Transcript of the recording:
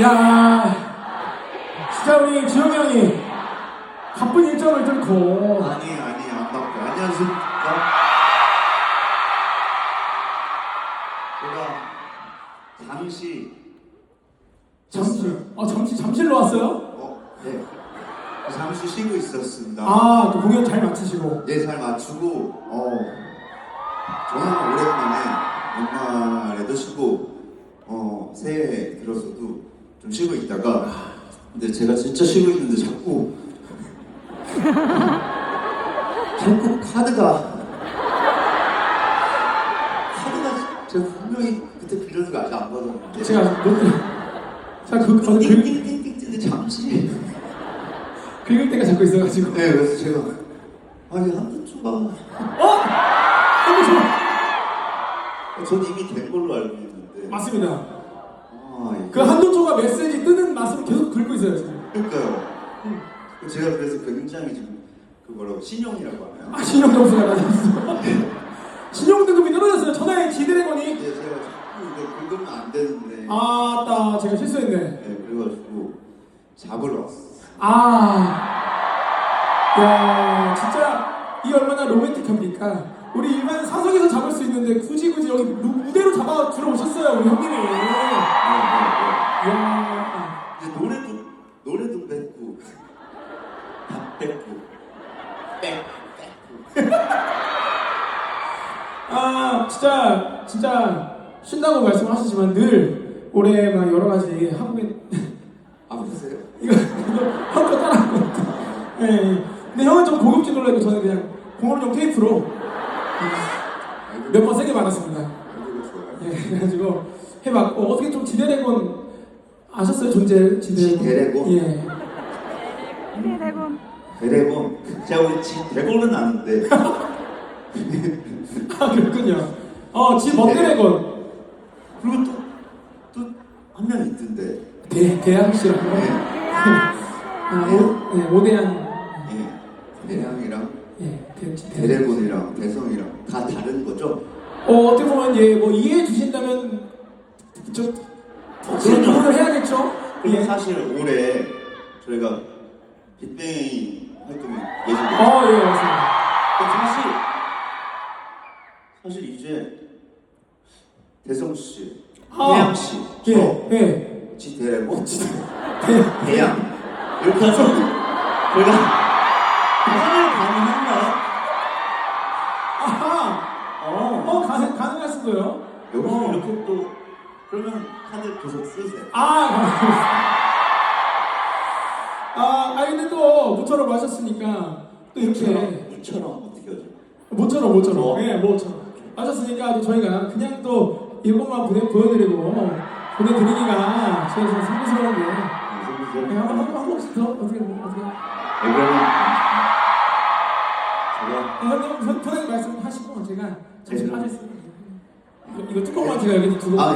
야, 진짜 우리 주영이 형이 바쁜 일정을 뚫고 아니 아니 안 바빠. 안녕하십니까? 제가 잠시 잠시, 어 잠시 잠실로 왔어요? 어, 네. 잠시 쉬고 있었습니다. 아, 또 공연 잘 마치시고. 네, 잘 맞추고 어 정말 오랜만에 연말에도 쉬고 쉬고 있다가 근데 제가 진짜 쉬고 있는데 자꾸 자꾸 카드가 카드가 제가 분명히 그때 빌려준 거 아직 안 받았는데 제가 못 들. 제가 그 어제 긁, 띵띵띵띵 잠시 긁을 때가 자꾸 있어가지고. 네 그래서 제가 아니 한번 줘봐 어? 한번 줘. 전 이미 된 걸로 알고 있는데 맞습니다. 아, 이거- 그 한도초가 메시지 뜨는 맛으로 계속 긁고 있어요 지금. 그러니까요. 제가 그래서 굉장히 지금 그 뭐라고 신용이라고 하나요? 아 신용 점수가 낮았어. 신용 등급이 떨어졌어요. 천하의 지드래곤이. 네, 제가 자꾸 이거 긁으면 안 되는데. 아따 제가 실수했네. 네, 그래가지고 잡으러 왔어. 아, 야, 진짜 이 얼마나 로맨틱합니까? 우리 일반 사석에서 잡을 수 있는데 굳이 굳이 여기 무, 무대로 잡아 들어오셨어요, 우리 형님이. 네, 네, 야, 네. 이제 노래도 노래도 뺐고 다 뺐고 뺐 뺐고. 아, 진짜 진짜 쉰다고 말씀하시지만 늘 올해 막 여러 가지 한국에 아프세요? 이거 이거 형거 따라한 것 같아. 예, 예. 근데 형은 좀 고급진 걸로 해도 저는 그냥 공업용 테이프로 몇 번 세게 받았습니다. 예, 그래가지고 해봤고 어떻게 좀 지대래곤 아셨어요 존재 지대래곤? 지대래곤? 예. 대대군 대대본 제가 우리 지 대본은 아는데 아 그렇군요. 어지 멋대래곤 그리고 또 또 한 명 있던데. 대 씨라고. 네. 대야 아, 오, 네, 오대한 예. 대양이랑 예, 대, 대, 대대본이랑 대성이랑 다 다른 거죠? 어 어떻게 보면 예, 뭐 이해해 주신다면 저 혹시 그럼요. 부분을 해야겠죠? 그리고 예. 사실 올해 저희가 빅뱅 활동이 예정돼요. 어, 예, 맞습니다. 사실 사실 이제 대성 씨, 아. 태양 씨, 예, 저, 예. 지대래고 대, 대양 이렇게 해서 저희가 가능을 가능한가요? 아하, 어. 어 가능 가능할 수도요. 여기서 어. 이렇게 또 그러면 카드 계속 쓰세요. 아, 감사합니다. 아, 아 근데 또 모처럼 마셨으니까 또 이렇게. 이처럼 어떻게 하죠? 모처럼 모처럼, 어. 예, 모처럼. 마셨으니까 또 저희가 그냥 또 이것만 보내 보여드리고 보내드리기가 저희 좀 성스러운데. 예, 한, 한, 한 번씩 더 어떻게 어떻게? 네, 그러면 제가 예, 형님 편- 편하게 말씀하시고 제가 잠시 네, 빠졌습니다. 이거, 뚜껑만 제가 여기 두고 아,